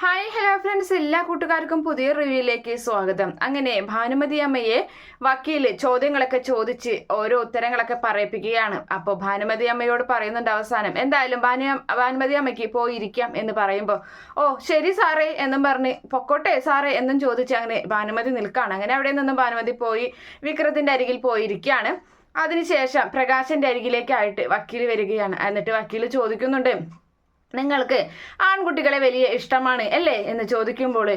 Hi hello friends എല്ലാ കൂട്ടുകാർക്കും പുതിയ റിവ്യൂയിലേക്ക് സ്വാഗതം. അങ്ങനെ ഭാനുമതി അമ്മയെ വക്കീൽ ചോദ്യങ്ങളൊക്കെ ചോദിച്ച് ഓരോ ഉത്തരങ്ങളൊക്കെ പറയിപ്പിക്കുകയാണ്. അപ്പോൾ ഭാനുമതി അമ്മയോട് പറയുന്നുണ്ട് അവസാനം. എന്തായാലും ഭാനു ഭാനുമതി അമ്മയ്ക്ക് പോയിരിക്കാം എന്ന് പറയുമ്പോൾ ഓ ശരി സാറേ എന്നും പറഞ്ഞ് പൊക്കോട്ടെ സാറേ എന്നും ചോദിച്ച് അങ്ങനെ ഭാനുമതി നിൽക്കുകയാണ് അങ്ങനെ അവിടെ നിന്നും ഭാനുമതി പോയി വിക്രത്തിന്റെ അരികിൽ പോയിരിക്കുകയാണ്. അതിനുശേഷം പ്രകാശന്റെ അരികിലേക്കായിട്ട് വക്കീൽ വരികയാണ്. എന്നിട്ട് വക്കീൽ ചോദിക്കുന്നുണ്ട് നിങ്ങൾക്ക് ആൺകുട്ടികളെ വലിയ ഇഷ്ടമാണ് അല്ലേ? എന്ന് ചോദിക്കുമ്പോൾ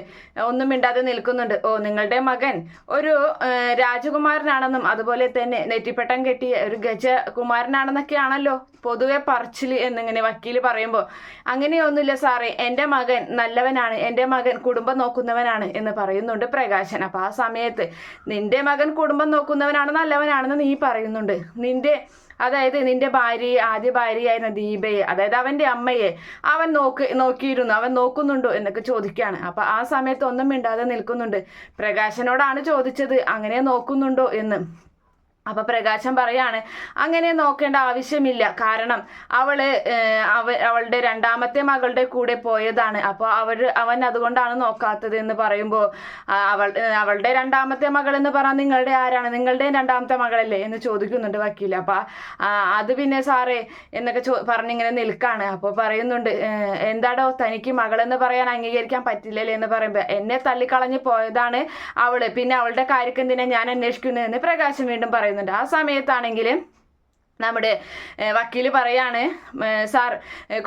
ഒന്നും മിണ്ടാതെ നിൽക്കുന്നുണ്ട്. ഓ നിങ്ങളുടെ മകൻ ഒരു രാജകുമാരനാണെന്നും അതുപോലെ തന്നെ നെറ്റിപ്പട്ടം കെട്ടിയ ഒരു ഗജകുമാരനാണെന്നൊക്കെയാണല്ലോ പൊതുവെ പറച്ചിൽ എന്നിങ്ങനെ വക്കീൽ പറയുമ്പോൾ. അങ്ങനെയൊന്നുമില്ല സാറേ എന്റെ മകൻ നല്ലവനാണ് എന്റെ മകൻ കുടുംബം നോക്കുന്നവനാണ് എന്ന് പറയുന്നുണ്ട് പ്രകാശൻ. അപ്പോൾ ആ സമയത്ത് നിന്റെ മകൻ കുടുംബം നോക്കുന്നവനാണ് നല്ലവനാണെന്ന് നീ പറയുന്നുണ്ട്. നിന്റെ അതായത് നിന്റെ ഭാര്യയെ ആദ്യ ഭാര്യയായിരുന്ന ദീപയെ അതായത് അവന്റെ അമ്മയെ അവൻ നോക്ക് നോക്കിയിരുന്നു അവൻ നോക്കുന്നുണ്ടോ എന്നൊക്കെ ചോദിക്കുകയാണ്. അപ്പൊ ആ സമയത്ത് ഒന്നും മിണ്ടാതെ നിൽക്കുന്നുണ്ട്. പ്രകാശനോടാണ് ചോദിച്ചത് അങ്ങനെ നോക്കുന്നുണ്ടോ എന്ന്. അപ്പൊ പ്രകാശം പറയാണ് അങ്ങനെ നോക്കേണ്ട ആവശ്യമില്ല. കാരണം അവൾ അവ അവളുടെ രണ്ടാമത്തെ മകളുടെ കൂടെ പോയതാണ്. അപ്പോൾ അവർ അവൻ അതുകൊണ്ടാണ് നോക്കാത്തത് എന്ന് പറയുമ്പോൾ അവൾ അവളുടെ രണ്ടാമത്തെ മകൾ എന്ന് പറഞ്ഞാൽ നിങ്ങളുടെ ആരാണ്? നിങ്ങളുടെ രണ്ടാമത്തെ മകളല്ലേ? എന്ന് ചോദിക്കുന്നുണ്ട് വക്കീൽ അപ്പൊ അത് പിന്നെ സാറേ എന്നൊക്കെ ചോ പറഞ്ഞിങ്ങനെ നിൽക്കാണ്. അപ്പോൾ പറയുന്നുണ്ട് എന്താടോ തനിക്ക് മകളെന്ന് പറയാൻ അംഗീകരിക്കാൻ പറ്റില്ലല്ലേ? എന്ന് പറയുമ്പോൾ എന്നെ തള്ളിക്കളഞ്ഞ് പോയതാണ് അവൾ. പിന്നെ അവളുടെ കാര്യക്കെന്തിനാ ഞാൻ അന്വേഷിക്കുന്നതെന്ന് പ്രകാശം വീണ്ടും പറയുന്നുണ്ട്. ആ സമയത്താണെങ്കിൽ നമ്മുടെ വക്കീൽ പറയാണ് സാർ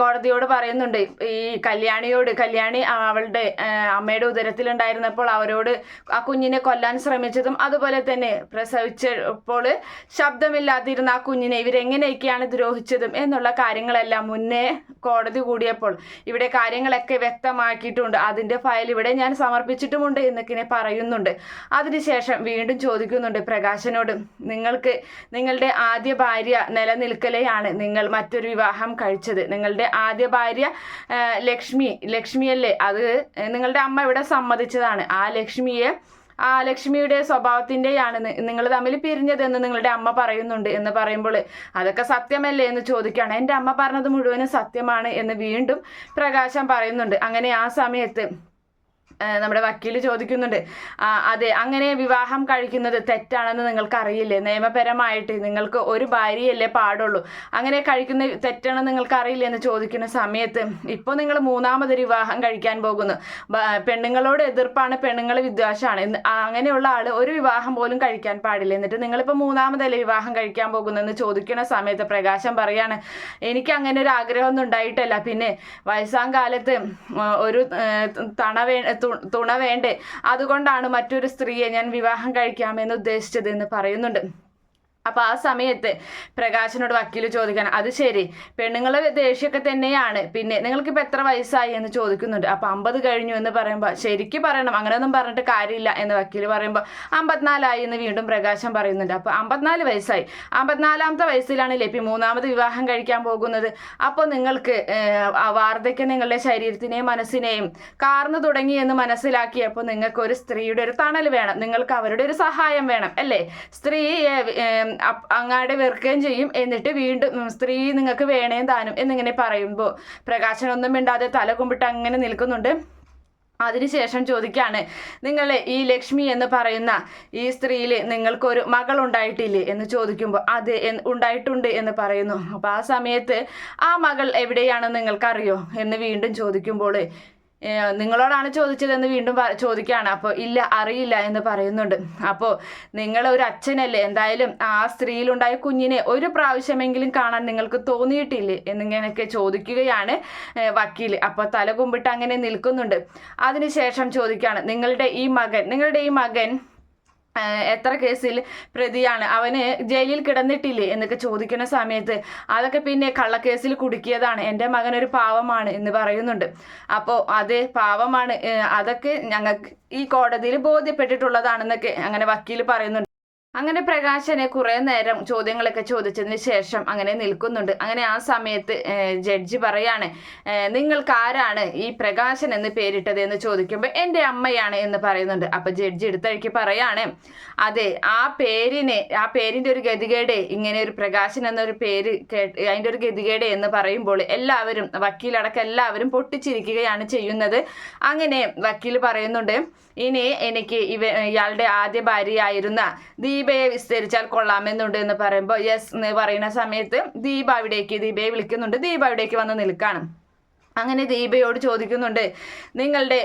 കോടതിയോട് പറയുന്നുണ്ട് ഈ കല്യാണിയോട് കല്യാണി അവളുടെ അമ്മയുടെ ഉദരത്തിലുണ്ടായിരുന്നപ്പോൾ അവരോട് ആ കുഞ്ഞിനെ കൊല്ലാൻ ശ്രമിച്ചതും അതുപോലെ തന്നെ പ്രസവിച്ചപ്പോൾ ശബ്ദമില്ലാതിരുന്ന ആ കുഞ്ഞിനെ ഇവരെങ്ങനെയൊക്കെയാണ് ദ്രോഹിച്ചതും എന്നുള്ള കാര്യങ്ങളെല്ലാം മുന്നേ കോടതി കൂടിയപ്പോൾ ഇവിടെ കാര്യങ്ങളൊക്കെ വ്യക്തമാക്കിയിട്ടുണ്ട്. അതിന്റെ ഫയൽ ഇവിടെ ഞാൻ സമർപ്പിച്ചിട്ടുമുണ്ട് എന്നൊക്കെ പറയുന്നുണ്ട്. അതിനുശേഷം വീണ്ടും ചോദിക്കുന്നുണ്ട് പ്രകാശനോട് നിങ്ങൾക്ക് നിങ്ങളുടെ ആദ്യ ഭാര്യ നിലനിൽക്കലെയാണ് നിങ്ങൾ മറ്റൊരു വിവാഹം കഴിച്ചത്. നിങ്ങളുടെ ആദ്യ ഭാര്യ ലക്ഷ്മി ലക്ഷ്മിയല്ലേ? അത് നിങ്ങളുടെ അമ്മ ഇവിടെ സമ്മതിച്ചതാണ്. ആ ലക്ഷ്മിയെ ആ ലക്ഷ്മിയുടെ സ്വഭാവത്തിന്റെയാണ് നിങ്ങൾ തമ്മിൽ പിരിഞ്ഞതെന്ന് നിങ്ങളുടെ അമ്മ പറയുന്നുണ്ട് എന്ന് പറയുമ്പോൾ അതൊക്കെ സത്യമല്ലേ എന്ന് ചോദിക്കുകയാണ്. എന്റെ അമ്മ പറഞ്ഞത് മുഴുവനും സത്യമാണ് എന്ന് വീണ്ടും പ്രകാശം പറയുന്നുണ്ട്. അങ്ങനെ ആ സമയത്ത് നമ്മുടെ വക്കീൽ ചോദിക്കുന്നുണ്ട്. അതെ അങ്ങനെ വിവാഹം കഴിക്കുന്നത് തെറ്റാണെന്ന് നിങ്ങൾക്ക് അറിയില്ലേ നിയമപരമായിട്ട് നിങ്ങൾക്ക് ഒരു ഭാര്യയല്ലേ പാടുള്ളൂ. അങ്ങനെ കഴിക്കുന്ന തെറ്റാണെന്ന് നിങ്ങൾക്ക് അറിയില്ലേ എന്ന് ചോദിക്കുന്ന സമയത്ത് ഇപ്പോൾ നിങ്ങൾ മൂന്നാമതൊരു വിവാഹം കഴിക്കാൻ പോകുന്നു. പെണ്ണുങ്ങളോട് എതിർപ്പാണ് പെണ്ണുങ്ങൾ വിദ്വേഷമാണ്. അങ്ങനെയുള്ള ആൾ ഒരു വിവാഹം പോലും കഴിക്കാൻ പാടില്ല. എന്നിട്ട് നിങ്ങളിപ്പോൾ മൂന്നാമതല്ലേ വിവാഹം കഴിക്കാൻ പോകുന്നതെന്ന് ചോദിക്കുന്ന സമയത്ത് പ്രകാശം പറയാണ് എനിക്ക് അങ്ങനെ ഒരു ആഗ്രഹമൊന്നും ഉണ്ടായിട്ടല്ല. പിന്നെ വയസ്സാം കാലത്ത് ഒരു തണവേ തുണ വേണ്ടേ. അതുകൊണ്ടാണ് മറ്റൊരു സ്ത്രീയെ ഞാൻ വിവാഹം കഴിക്കാമെന്ന് ഉദ്ദേശിച്ചത് എന്ന് പറയുന്നുണ്ട്. അപ്പൊ ആ സമയത്ത് പ്രകാശനോട് വക്കീൽ ചോദിക്കണം അത് ശരി പെണ്ണുങ്ങളെ ദേഷ്യമൊക്കെ തന്നെയാണ്. പിന്നെ നിങ്ങൾക്കിപ്പോൾ എത്ര വയസ്സായി? എന്ന് ചോദിക്കുന്നുണ്ട്. അപ്പൊ അമ്പത് കഴിഞ്ഞു എന്ന് പറയുമ്പോൾ ശരിക്കും പറയണം അങ്ങനെയൊന്നും പറഞ്ഞിട്ട് കാര്യമില്ല എന്ന് വക്കീൽ പറയുമ്പോൾ അമ്പത്തിനാലായി എന്ന് വീണ്ടും പ്രകാശം പറയുന്നുണ്ട്. അപ്പൊ അമ്പത്തിനാല് വയസ്സായി. അമ്പത്തിനാലാമത്തെ വയസ്സിലാണ് ലപ്പി മൂന്നാമത് വിവാഹം കഴിക്കാൻ പോകുന്നത്? അപ്പോൾ നിങ്ങൾക്ക് വാർദ്ധക്യ നിങ്ങളുടെ ശരീരത്തിനെയും മനസ്സിനെയും കാർന്നു തുടങ്ങി എന്ന് മനസ്സിലാക്കിയപ്പോൾ നിങ്ങൾക്ക് ഒരു സ്ത്രീയുടെ ഒരു തണൽ വേണം. നിങ്ങൾക്ക് അവരുടെ ഒരു സഹായം വേണം അല്ലേ? സ്ത്രീ ഏഹ്, ഏഹ്, അപ്- അങ്ങാടെ വെറുക്കുകയും ചെയ്യും. എന്നിട്ട് വീണ്ടും സ്ത്രീ നിങ്ങൾക്ക് വേണേ താനും എന്നിങ്ങനെ പറയുമ്പോൾ പ്രകാശനൊന്നും മിണ്ടാതെ തല കുമ്പിട്ട് അങ്ങനെ നിൽക്കുന്നുണ്ട്. അതിനുശേഷം ചോദിക്കാണ് നിങ്ങൾ ഈ ലക്ഷ്മി എന്ന് പറയുന്ന ഈ സ്ത്രീയിൽ നിങ്ങൾക്കൊരു മകൾ ഉണ്ടായിട്ടില്ലേ എന്ന് ചോദിക്കുമ്പോൾ അത് ഉണ്ടായിട്ടുണ്ട് എന്ന് പറയുന്നു. അപ്പോൾ ആ സമയത്ത് ആ മകൾ എവിടെയാണെന്ന് നിങ്ങൾക്കറിയോ? എന്ന് വീണ്ടും ചോദിക്കുമ്പോൾ നിങ്ങളോടാണ് ചോദിച്ചതെന്ന് വീണ്ടും ചോദിക്കുകയാണ്. അപ്പോൾ ഇല്ല അറിയില്ല എന്ന് പറയുന്നുണ്ട്. അപ്പോൾ നിങ്ങൾ ഒരു അച്ഛനല്ലേ? എന്തായാലും ആ സ്ത്രീയിലുണ്ടായ കുഞ്ഞിനെ ഒരു പ്രാവശ്യമെങ്കിലും കാണാൻ നിങ്ങൾക്ക് തോന്നിയിട്ടില്ലേ? എന്നിങ്ങനെയൊക്കെ ചോദിക്കുകയാണ് വക്കീൽ അപ്പോൾ തല കുമ്പിട്ട് അങ്ങനെ നിൽക്കുന്നുണ്ട്. അതിനുശേഷം ചോദിക്കുകയാണ് നിങ്ങളുടെ ഈ മകൻ നിങ്ങളുടെ ഈ മകൻ എത്ര കേസിൽ പ്രതിയാണ്? അവന് ജയിലിൽ കിടന്നിട്ടില്ലേ എന്നൊക്കെ ചോദിക്കുന്ന സമയത്ത് അതൊക്കെ പിന്നെ കള്ളക്കേസിൽ കുടുക്കിയതാണ്. എന്റെ മകൻ ഒരു പാവമാണ് എന്ന് പറയുന്നുണ്ട്. അപ്പോൾ അത് പാവമാണ്. അതൊക്കെ ഞങ്ങൾക്ക് ഈ കോടതിയിൽ ബോധ്യപ്പെട്ടിട്ടുള്ളതാണെന്നൊക്കെ അങ്ങനെ വക്കീൽ പറയുന്നുണ്ട്. അങ്ങനെ പ്രകാശനെ കുറെ നേരം ചോദ്യങ്ങളൊക്കെ ചോദിച്ചതിന് ശേഷം അങ്ങനെ നിൽക്കുന്നുണ്ട്. അങ്ങനെ ആ സമയത്ത് ജഡ്ജി പറയാണ് നിങ്ങൾക്ക് ആരാണ് ഈ പ്രകാശൻ എന്ന് പേരിട്ടത്? എന്ന് ചോദിക്കുമ്പോൾ എന്റെ അമ്മയാണ് എന്ന് പറയുന്നുണ്ട്. അപ്പൊ ജഡ്ജി എടുത്തഴിക്ക് പറയാണ് അതെ ആ പേരിന് ആ പേരിന്റെ ഒരു ഗതികേട് ഇങ്ങനെ ഒരു പ്രകാശൻ എന്നൊരു പേര് അതിന്റെ ഒരു ഗതികേട് എന്ന് പറയുമ്പോൾ എല്ലാവരും വക്കീലടക്കം എല്ലാവരും പൊട്ടിച്ചിരിക്കുകയാണ് ചെയ്യുന്നത്. അങ്ങനെ വക്കീൽ പറയുന്നുണ്ട് ഇനി എനിക്ക് ഇവ ഇയാളുടെ ആദ്യ ഭാര്യയായിരുന്ന ദീപയെ വിസ്തരിച്ചാൽ കൊള്ളാമെന്നുണ്ട് എന്ന് പറയുമ്പോൾ യെസ് എന്ന് പറയുന്ന സമയത്ത് ദീപ അവിടേക്ക് ദീപയെ വിളിക്കുന്നുണ്ട്. ദീപ അവിടേക്ക് വന്ന് നിൽക്കാണ്. അങ്ങനെ ദീപയോട് ചോദിക്കുന്നുണ്ട് നിങ്ങളുടെ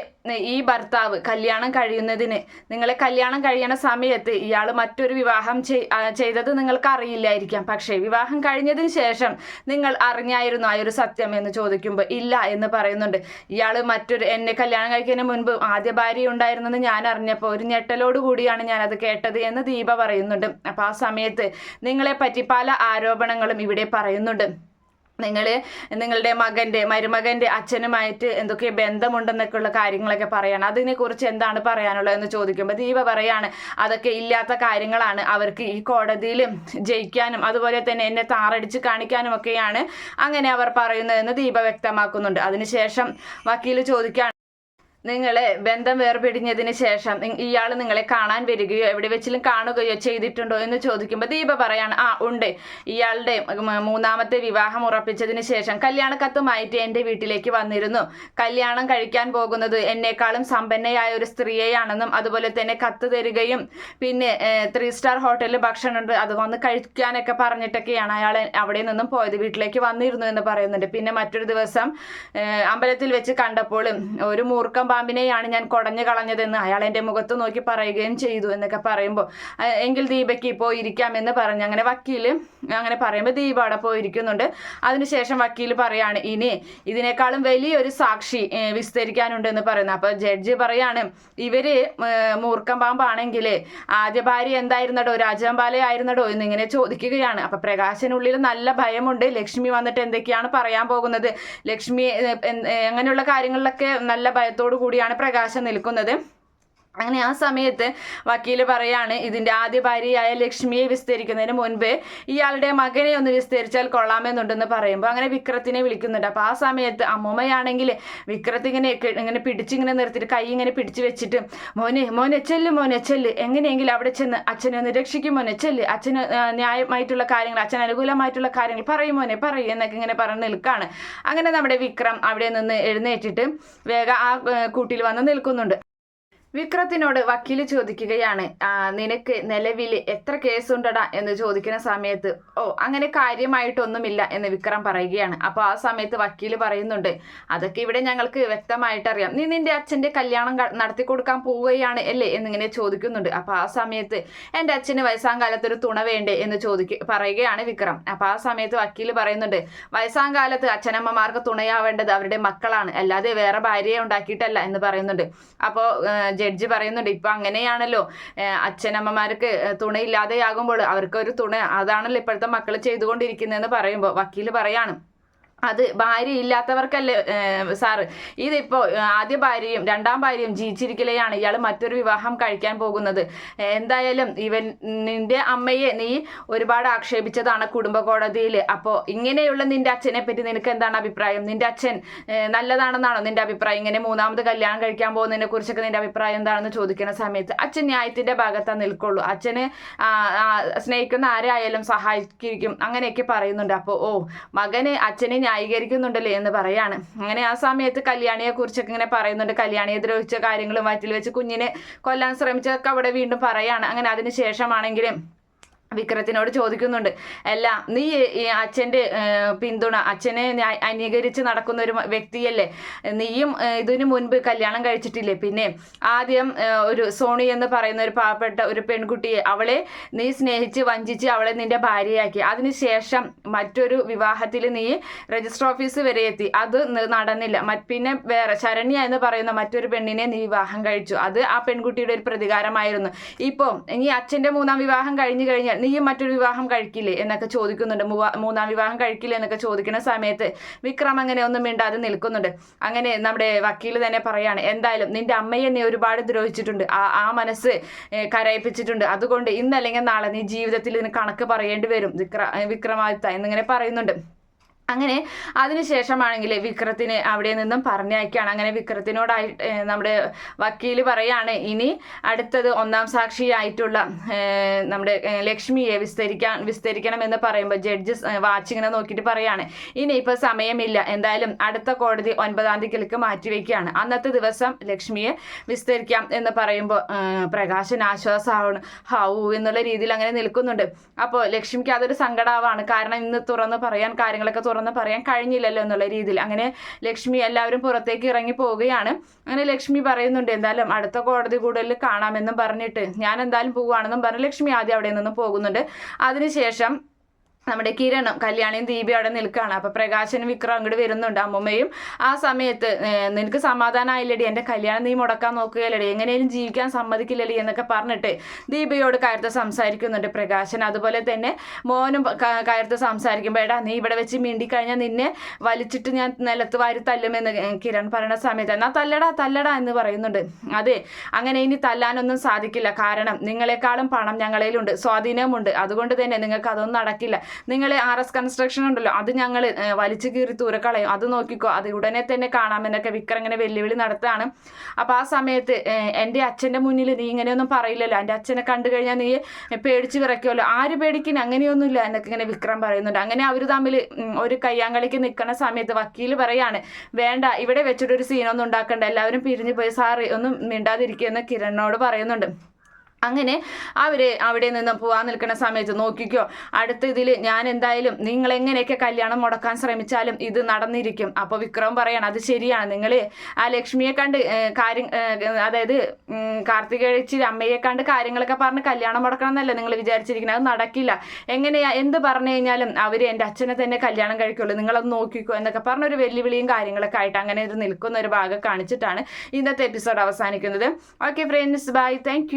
ഈ ഭർത്താവ് കല്യാണം കഴിയുന്നതിന് നിങ്ങളെ കല്യാണം കഴിയണ സമയത്ത് ഇയാൾ മറ്റൊരു വിവാഹം ചെയ്തത് നിങ്ങൾക്ക് അറിയില്ലായിരിക്കാം പക്ഷേ വിവാഹം കഴിഞ്ഞതിന് ശേഷം നിങ്ങൾ അറിഞ്ഞായിരുന്നു ആ ഒരു സത്യം എന്ന് ചോദിക്കുമ്പോൾ ഇല്ല എന്ന് പറയുന്നുണ്ട്. ഇയാൾ മറ്റൊരു എന്നെ കല്യാണം കഴിക്കുന്നതിന് മുൻപ് ആദ്യ ഭാര്യ ഉണ്ടായിരുന്നെന്ന് ഞാൻ അറിഞ്ഞപ്പോൾ ഒരു ഞെട്ടലോട് കൂടിയാണ് ഞാനത് കേട്ടത് എന്ന് ദീപ പറയുന്നുണ്ട്. അപ്പോൾ ആ സമയത്ത് നിങ്ങളെപ്പറ്റി പല ആരോപണങ്ങളും ഇവിടെ പറയുന്നുണ്ട്. നിങ്ങൾ നിങ്ങളുടെ മകന്റെ മരുമകന്റെ അച്ഛനുമായിട്ട് എന്തൊക്കെ ബന്ധമുണ്ടെന്നൊക്കെയുള്ള കാര്യങ്ങളൊക്കെ പറയാണ്. അതിനെക്കുറിച്ച് എന്താണ് പറയാനുള്ളത് എന്ന് ചോദിക്കുമ്പോൾ ദീപ പറയാണ് അതൊക്കെ ഇല്ലാത്ത കാര്യങ്ങളാണ്. അവർക്ക് ഈ കോടതിയിൽ ജയിക്കാനും അതുപോലെ തന്നെ എന്നെ താറടിച്ച് കാണിക്കാനും ഒക്കെയാണ് അങ്ങനെ അവർ പറയുന്നതെന്ന് ദീപ വ്യക്തമാക്കുന്നുണ്ട്. അതിനുശേഷം വക്കീൽ ചോദിക്കുകയാണ് നിങ്ങളെ ബന്ധം വേർപിടിഞ്ഞതിന് ശേഷം ഇയാൾ നിങ്ങളെ കാണാൻ വരികയോ എവിടെ വെച്ചിലും കാണുകയോ ചെയ്തിട്ടുണ്ടോ എന്ന് ചോദിക്കുമ്പോൾ ദീപ പറയാണ് ആ ഉണ്ട്. ഇയാളുടെ മൂന്നാമത്തെ വിവാഹം ഉറപ്പിച്ചതിന് ശേഷം കല്യാണ കത്തുമായിട്ട് എന്റെ വീട്ടിലേക്ക് വന്നിരുന്നു. കല്യാണം കഴിക്കാൻ പോകുന്നത് എന്നെക്കാളും സമ്പന്നയായ ഒരു സ്ത്രീയെയാണെന്നും അതുപോലെ തന്നെ കത്ത് തരികയും പിന്നെ ത്രീ സ്റ്റാർ ഹോട്ടലിൽ ഭക്ഷണമുണ്ട്. അത് വന്ന് കഴിക്കാനൊക്കെ പറഞ്ഞിട്ടൊക്കെയാണ് അയാൾ അവിടെ നിന്നും പോയത്. വീട്ടിലേക്ക് വന്നിരുന്നു എന്ന് പറയുന്നുണ്ട്. പിന്നെ മറ്റൊരു ദിവസം അമ്പലത്തിൽ വെച്ച് കണ്ടപ്പോൾ ഒരു മൂർക്കം പാമ്പിനെയാണ് ഞാൻ കുടഞ്ഞു കളഞ്ഞതെന്ന് അയാൾ എന്റെ മുഖത്ത് നോക്കി പറയുകയും ചെയ്തു എന്നൊക്കെ പറയുമ്പോൾ എങ്കിൽ ദീപയ്ക്ക് പോയിരിക്കാം എന്ന് പറഞ്ഞു അങ്ങനെ വക്കീൽ അങ്ങനെ പറയുമ്പോൾ ദീപ അവിടെ പോയിരിക്കുന്നുണ്ട് അതിനുശേഷം വക്കീൽ പറയാണ് ഇനി ഇതിനേക്കാളും വലിയൊരു സാക്ഷി വിസ്തരിക്കാനുണ്ടെന്ന് പറയുന്നു. അപ്പോൾ ജഡ്ജി പറയാണ് ഇവർ മൂർക്കം പാമ്പാണെങ്കിൽ ആദ്യ ഭാര്യ എന്തായിരുന്നടോ? രാജാമ്പാലയായിരുന്നടോ എന്നിങ്ങനെ ചോദിക്കുകയാണ്. അപ്പം പ്രകാശനുള്ളിൽ നല്ല ഭയമുണ്ട്. ലക്ഷ്മി വന്നിട്ട് എന്തൊക്കെയാണ് പറയാൻ പോകുന്നത്? ലക്ഷ്മി അങ്ങനെയുള്ള കാര്യങ്ങളിലൊക്കെ നല്ല ഭയത്തോടു കൂടിയാണ് പ്രകാശം നിൽക്കുന്നത്. അങ്ങനെ ആ സമയത്ത് വക്കീൽ പറയാണ് ഇതിന്റെ ആദ്യ ഭാര്യയായ ലക്ഷ്മിയെ വിസ്തരിക്കുന്നതിന് മുൻപ് ഇയാളുടെ മകനെ ഒന്ന് വിസ്തരിച്ചാൽ കൊള്ളാമെന്നുണ്ടെന്ന് പറയുമ്പോൾ അങ്ങനെ വിക്രത്തിനെ വിളിക്കുന്നുണ്ട്. അപ്പോൾ ആ സമയത്ത് അമ്മൂമ്മയാണെങ്കിൽ വിക്രത്ത് ഇങ്ങനെ ഇങ്ങനെ പിടിച്ചിങ്ങനെ നിർത്തിയിട്ട് കൈ ഇങ്ങനെ പിടിച്ചു വെച്ചിട്ട് മോനെ മോനെ ചെല്ല് മോനെ ചെല്ല്. എങ്ങനെയെങ്കിലും അവിടെ ചെന്ന് അച്ഛനെ ഒന്ന് രക്ഷിക്കും മോനെ ചെല്ല്. അച്ഛന് ന്യായമായിട്ടുള്ള കാര്യങ്ങൾ അച്ഛൻ അനുകൂലമായിട്ടുള്ള കാര്യങ്ങൾ പറയും മോനെ പറയും എന്നൊക്കെ ഇങ്ങനെ പറഞ്ഞ് നിൽക്കുകയാണ് അങ്ങനെ നമ്മുടെ വിക്രം അവിടെ നിന്ന് എഴുന്നേറ്റിട്ട് വേഗം ആ കൂട്ടിൽ വന്ന് നിൽക്കുന്നുണ്ട്. വിക്രത്തിനോട് വക്കീൽ ചോദിക്കുകയാണ് നിനക്ക് നിലവിൽ എത്ര കേസുണ്ടടാ? എന്ന് ചോദിക്കുന്ന സമയത്ത് ഓ അങ്ങനെ കാര്യമായിട്ടൊന്നുമില്ല എന്ന് വിക്രം പറയുകയാണ്. അപ്പോൾ ആ സമയത്ത് വക്കീൽ പറയുന്നുണ്ട് അതൊക്കെ ഇവിടെ ഞങ്ങൾക്ക് വ്യക്തമായിട്ട് അറിയാം നീ നിന്റെ അച്ഛന്റെ കല്യാണം നടത്തി കൊടുക്കാൻ പോവുകയാണ് അല്ലേ? എന്നിങ്ങനെ ചോദിക്കുന്നുണ്ട്. അപ്പോൾ ആ സമയത്ത് എന്റെ അച്ഛന് വയസ്സാം കാലത്ത് ഒരു തുണ വേണ്ടേ? എന്ന് ചോദിക്ക പറയുകയാണ് വിക്രം. അപ്പോൾ ആ സമയത്ത് വക്കീൽ പറയുന്നുണ്ട് വയസ്സാം കാലത്ത് അച്ഛനമ്മമാർക്ക് തുണയാവേണ്ടത് അവരുടെ മക്കളാണ്. അല്ലാതെ വേറെ ഭാര്യയെ ഉണ്ടാക്കിയിട്ടല്ല എന്ന് പറയുന്നുണ്ട്. അപ്പോൾ ജഡ്ജി പറയുന്നുണ്ട്. ഇപ്പൊ അങ്ങനെയാണല്ലോ. അച്ഛനമ്മമാർക്ക് തുണയില്ലാതെയാകുമ്പോൾ അവർക്ക് ഒരു തുണ അതാണല്ലോ ഇപ്പോഴത്തെ മക്കൾ ചെയ്തുകൊണ്ടിരിക്കുന്നതെന്ന് പറയുമ്പോൾ വക്കീൽ പറയാണ്. അത് ഭാര്യ ഇല്ലാത്തവർക്കല്ലേ സാറ്? ഇതിപ്പോൾ ആദ്യ ഭാര്യയും രണ്ടാം ഭാര്യയും ജീവിച്ചിരിക്കലെയാണ് ഇയാൾ മറ്റൊരു വിവാഹം കഴിക്കാൻ പോകുന്നത്. എന്തായാലും ഇവൻ നിന്റെ അമ്മയെ നീ ഒരുപാട് ആക്ഷേപിച്ചതാണ് കുടുംബ കോടതിയിൽ അപ്പോൾ ഇങ്ങനെയുള്ള നിന്റെ അച്ഛനെ പറ്റി നിനക്ക് എന്താണ് അഭിപ്രായം? നിന്റെ അച്ഛൻ നല്ലതാണെന്നാണോ നിന്റെ അഭിപ്രായം? ഇങ്ങനെ മൂന്നാമത് കല്യാണം കഴിക്കാൻ പോകുന്നതിനെ കുറിച്ചൊക്കെ നിന്റെ അഭിപ്രായം എന്താണെന്ന് ചോദിക്കുന്ന സമയത്ത് അച്ഛൻ ന്യായത്തിന്റെ ഭാഗത്താ നിൽക്കുള്ളൂ. അച്ഛന് സ്നേഹിക്കുന്ന ആരായാലും സഹായിക്കും അങ്ങനെയൊക്കെ പറയുന്നുണ്ട്. അപ്പോൾ ഓ മകന് അച്ഛനെ ന്യായീകരിക്കുന്നുണ്ടല്ലേ എന്ന് പറയാണ്. അങ്ങനെ ആ സമയത്ത് കല്യാണിയെ കുറിച്ചൊക്കെ ഇങ്ങനെ പറയുന്നുണ്ട്. കല്യാണിയെ ദ്രോഹിച്ച കാര്യങ്ങളും വയറ്റിൽ വെച്ച് കുഞ്ഞിനെ കൊല്ലാൻ ശ്രമിച്ചതൊക്കെ അവിടെ വീണ്ടും പറയാണ്. അങ്ങനെ അതിന് ശേഷമാണെങ്കിലും വിക്രത്തിനോട് ചോദിക്കുന്നുണ്ട്. അല്ല നീ അച്ഛന്റെ പിന്തുണ അച്ഛനെ അംഗീകരിച്ച് നടക്കുന്ന ഒരു വ്യക്തിയല്ലേ? നീയും ഇതിനു മുൻപ് കല്യാണം കഴിച്ചിട്ടില്ലേ? പിന്നെ ആദ്യം ഒരു സോണി എന്ന് പറയുന്ന ഒരു പാവപ്പെട്ട ഒരു പെൺകുട്ടിയെ അവളെ നീ സ്നേഹിച്ച് വഞ്ചിച്ച് അവളെ നിന്റെ ഭാര്യയാക്കി. അതിനുശേഷം മറ്റൊരു വിവാഹത്തിൽ നീ രജിസ്റ്റർ ഓഫീസ് വരെ എത്തി. അത് നടന്നില്ല. പിന്നെ വേറെ ശരണ്യ എന്ന് പറയുന്ന മറ്റൊരു പെണ്ണിനെ നീ വിവാഹം കഴിച്ചു. അത് ആ പെൺകുട്ടിയുടെ ഒരു പ്രതികാരമായിരുന്നു. ഇപ്പോൾ ഇനി അച്ഛന്റെ മൂന്നാം വിവാഹം കഴിഞ്ഞു കഴിഞ്ഞാൽ നീയും മറ്റൊരു വിവാഹം കഴിക്കില്ലേ എന്നൊക്കെ ചോദിക്കുന്നുണ്ട്. മൂന്നാം വിവാഹം കഴിക്കില്ലേ എന്നൊക്കെ ചോദിക്കുന്ന സമയത്ത് വിക്രം അങ്ങനെ ഒന്നും മിണ്ടാതെ നിൽക്കുന്നുണ്ട്. അങ്ങനെ നമ്മുടെ വക്കീൽ തന്നെ പറയാണ് എന്തായാലും നിന്റെ അമ്മയെ നീ ഒരുപാട് ദ്രോഹിച്ചിട്ടുണ്ട്. ആ ആ മനസ്സ് കരയിപ്പിച്ചിട്ടുണ്ട്. അതുകൊണ്ട് ഇന്നല്ലെങ്കിൽ നാളെ നീ ജീവിതത്തിൽ ഇതിന് കണക്ക് പറയേണ്ടി വരും. വിക്ര വിക്രമാദിത്യ എന്നിങ്ങനെ പറയുന്നുണ്ട്. അങ്ങനെ അതിനുശേഷമാണെങ്കിൽ വിക്രത്തിന് അവിടെ നിന്നും പറഞ്ഞയക്കുകയാണ്. അങ്ങനെ വിക്രത്തിനോടായി നമ്മുടെ വക്കീൽ പറയാണ് ഇനി അടുത്തത് ഒന്നാം സാക്ഷിയായിട്ടുള്ള നമ്മുടെ ലക്ഷ്മിയെ വിസ്തരിക്കാൻ വിസ്തരിക്കണം എന്ന് പറയുമ്പോൾ ജഡ്ജസ് വാച്ചിങ്ങനെ നോക്കിയിട്ട് പറയാണ് ഇനി ഇപ്പോൾ സമയമില്ല. എന്തായാലും അടുത്ത കോടതി ഒൻപതാം തീയതിക്ക് മാറ്റിവെക്കുകയാണ് അന്നത്തെ ദിവസം ലക്ഷ്മിയെ വിസ്തരിക്കാം എന്ന് പറയുമ്പോൾ പ്രകാശൻ ആശ്വാസമാവണം ഹൗ എന്നുള്ള രീതിയിൽ അങ്ങനെ നിൽക്കുന്നുണ്ട്. അപ്പോൾ ലക്ഷ്മിക്ക് അതൊരു സങ്കടമാവാണ് കാരണം ഇന്ന് തുറന്ന് പറയാൻ കാര്യങ്ങളൊക്കെ തുറന്ന് പറയാൻ കഴിഞ്ഞില്ലല്ലോ എന്നുള്ള രീതിയിൽ. അങ്ങനെ ലക്ഷ്മി എല്ലാവരും പുറത്തേക്ക് ഇറങ്ങി പോവുകയാണ്. അങ്ങനെ ലക്ഷ്മി പറയുന്നുണ്ട് എന്തായാലും അടുത്ത കോടതി കൂടുതൽ കാണാമെന്നും പറഞ്ഞിട്ട് ഞാൻ എന്തായാലും പോവുകയാണെന്നും പറഞ്ഞ് ലക്ഷ്മി ആദ്യം അവിടെ നിന്നും പോകുന്നുണ്ട്. അതിനുശേഷം നമ്മുടെ കിരണും കല്യാണിയും ദീപി അവിടെ നിൽക്കുകയാണ്. അപ്പൊ പ്രകാശനും വിക്രം അങ്ങോട്ട് വരുന്നുണ്ട് അമ്മമ്മയും. ആ സമയത്ത് നിനക്ക് സമാധാനമായില്ലടി എന്റെ കല്യാണം നീ മുടക്കാൻ നോക്കുകയല്ലടി? എങ്ങനെയും ജീവിക്കാൻ സമ്മതിക്കില്ലടി എന്നൊക്കെ പറഞ്ഞിട്ട് ദീപയോട് കയർത്ത് സംസാരിക്കുന്നുണ്ട് പ്രകാശൻ. അതുപോലെ തന്നെ മോനും കയർത്ത് സംസാരിക്കുമ്പോൾ എടാ നീ ഇവിടെ വെച്ച് മിണ്ടിക്കഴിഞ്ഞാൽ നിന്നെ വലിച്ചിട്ട് ഞാൻ നിലത്ത് വാരി തല്ലുമെന്ന് കിരൺ പറയുന്ന സമയത്ത്. എന്നാ തല്ലടാ തല്ലടാ എന്ന് പറയുന്നുണ്ട്. അതെ അങ്ങനെ ഇനി തല്ലാനൊന്നും സാധിക്കില്ല. കാരണം നിങ്ങളെക്കാളും പണം ഞങ്ങളിലുണ്ട് സ്വാധീനമുണ്ട് അതുകൊണ്ട് തന്നെ നിങ്ങൾക്ക് അതൊന്നും നടക്കില്ല. നിങ്ങൾ ആർ എസ് കൺസ്ട്രക്ഷൻ ഉണ്ടല്ലോ അത് ഞങ്ങൾ വലിച്ചു കീറി തൂരക്കളയും. അത് നോക്കിക്കോ അത് ഉടനെ തന്നെ കാണാമെന്നൊക്കെ വിക്രം ഇങ്ങനെ വെല്ലുവിളി നടത്താണ് അപ്പോൾ ആ സമയത്ത് എന്റെ അച്ഛന്റെ മുന്നിൽ നീ ഇങ്ങനെയൊന്നും പറയില്ലല്ലോ. എന്റെ അച്ഛനെ കണ്ടു കഴിഞ്ഞാൽ നീ പേടിച്ച് വിറയ്ക്കുമല്ലോ ആര് പേടിക്കുന്ന? അങ്ങനെയൊന്നുമില്ല എന്നൊക്കെ ഇങ്ങനെ വിക്രം പറയുന്നുണ്ട്. അങ്ങനെ അവർ തമ്മിൽ ഒരു കയ്യാങ്കളിക്ക് നിൽക്കുന്ന സമയത്ത് വക്കീൽ പറയാണ് വേണ്ട ഇവിടെ വെച്ചിട്ടൊരു സീനൊന്നും ഉണ്ടാക്കണ്ട. എല്ലാവരും പിരിഞ്ഞു പോയി. സാറ് ഒന്നും മിണ്ടാതിരിക്കുമെന്ന് കിരണിനോട് പറയുന്നുണ്ട്. അങ്ങനെ അവർ അവിടെ നിന്ന് പോവാൻ നിൽക്കുന്ന സമയത്ത് നോക്കിക്കോ അടുത്ത ഇതിൽ ഞാൻ എന്തായാലും നിങ്ങൾ എങ്ങനെയൊക്കെ കല്യാണം മുടക്കാൻ ശ്രമിച്ചാലും ഇത് നടന്നിരിക്കും. അപ്പോൾ വിക്രം പറയണം അത് ശരിയാണ്. നിങ്ങൾ ആ ലക്ഷ്മിയെ കണ്ട് കാര്യം അതായത് ഉം, കാർത്തികേച്ചിരി അമ്മയെ കണ്ട് കാര്യങ്ങളൊക്കെ പറഞ്ഞ് കല്യാണം മുടക്കണം എന്നല്ല നിങ്ങൾ വിചാരിച്ചിരിക്കുന്നത്? അത് നടക്കില്ല. എങ്ങനെയാ എന്ത് പറഞ്ഞു കഴിഞ്ഞാലും അവർ എന്റെ അച്ഛനെ തന്നെ കല്യാണം കഴിക്കുള്ളൂ. നിങ്ങളത് നോക്കിക്കോ എന്നൊക്കെ പറഞ്ഞൊരു വെല്ലുവിളിയും കാര്യങ്ങളൊക്കെ ആയിട്ട് അങ്ങനെ ഇത് നിൽക്കുന്ന ഒരു ഭാഗം കാണിച്ചിട്ടാണ് ഇന്നത്തെ എപ്പിസോഡ് അവസാനിക്കുന്നത്. Okay friends bye thank